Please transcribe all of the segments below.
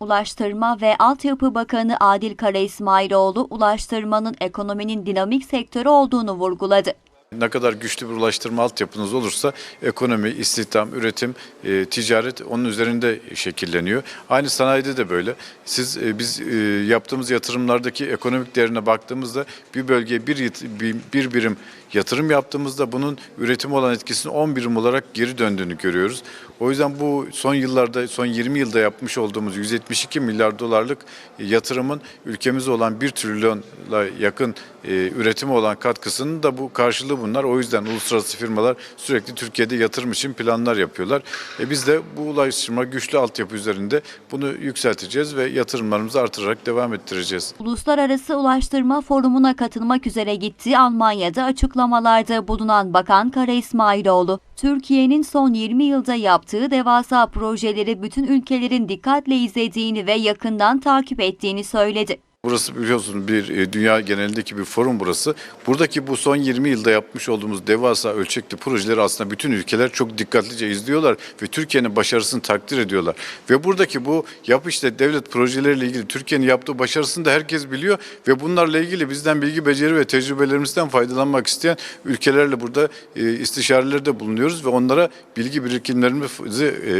Ulaştırma ve Altyapı Bakanı Adil Kara İsmailoğlu, ulaştırmanın ekonominin dinamik sektörü olduğunu vurguladı. Ne kadar güçlü bir ulaştırma altyapınız olursa ekonomi, istihdam, üretim, e, ticaret onun üzerinde şekilleniyor. Aynı sanayide de böyle. Siz e, biz e, yaptığımız yatırımlardaki ekonomik değerine baktığımızda bir bölgeye bir, bir, bir birim yatırım yaptığımızda bunun üretim olan etkisinin 10 birim olarak geri döndüğünü görüyoruz. O yüzden bu son yıllarda, son 20 yılda yapmış olduğumuz 172 milyar dolarlık yatırımın ülkemize olan 1 trilyonla yakın e, üretime olan katkısının da bu karşılığı bunlar. O yüzden uluslararası firmalar sürekli Türkiye'de yatırım için planlar yapıyorlar. E biz de bu ulaştırma güçlü altyapı üzerinde bunu yükselteceğiz ve yatırımlarımızı artırarak devam ettireceğiz. Uluslararası Ulaştırma Forumu'na katılmak üzere gittiği Almanya'da açıklamalarda bulunan Bakan Kara İsmailoğlu, Türkiye'nin son 20 yılda yaptığı devasa projeleri bütün ülkelerin dikkatle izlediğini ve yakından takip ettiğini söyledi. Burası biliyorsunuz bir e, dünya genelindeki bir forum burası. Buradaki bu son 20 yılda yapmış olduğumuz devasa ölçekli projeleri aslında bütün ülkeler çok dikkatlice izliyorlar ve Türkiye'nin başarısını takdir ediyorlar. Ve buradaki bu yap işte devlet projeleriyle ilgili Türkiye'nin yaptığı başarısını da herkes biliyor ve bunlarla ilgili bizden bilgi, beceri ve tecrübelerimizden faydalanmak isteyen ülkelerle burada e, istişarelerde bulunuyoruz ve onlara bilgi birikimlerimizi e,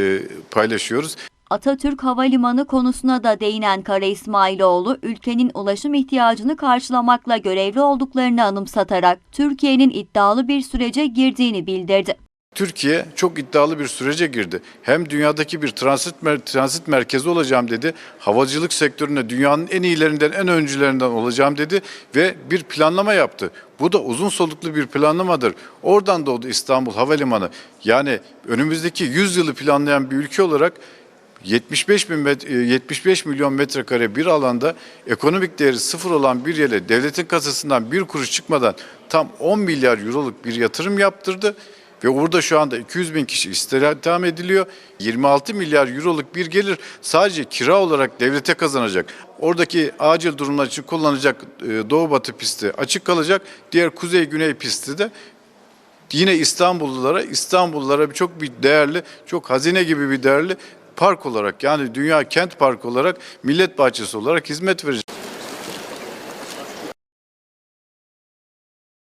paylaşıyoruz. Atatürk Havalimanı konusuna da değinen Kara İsmailoğlu, ülkenin ulaşım ihtiyacını karşılamakla görevli olduklarını anımsatarak Türkiye'nin iddialı bir sürece girdiğini bildirdi. Türkiye çok iddialı bir sürece girdi. Hem dünyadaki bir transit, mer- transit merkezi olacağım dedi. Havacılık sektöründe dünyanın en iyilerinden, en öncülerinden olacağım dedi ve bir planlama yaptı. Bu da uzun soluklu bir planlamadır. Oradan doğdu İstanbul Havalimanı. Yani önümüzdeki 100 yılı planlayan bir ülke olarak 75 bin met- e, 75 milyon metrekare bir alanda ekonomik değeri sıfır olan bir yere devletin kasasından bir kuruş çıkmadan tam 10 milyar euroluk bir yatırım yaptırdı. Ve orada şu anda 200 bin kişi istihdam ediliyor. 26 milyar euroluk bir gelir sadece kira olarak devlete kazanacak. Oradaki acil durumlar için kullanacak e, doğu batı pisti açık kalacak. Diğer kuzey güney pisti de yine İstanbullulara, İstanbullulara çok bir değerli, çok hazine gibi bir değerli park olarak yani dünya kent parkı olarak millet bahçesi olarak hizmet verecek.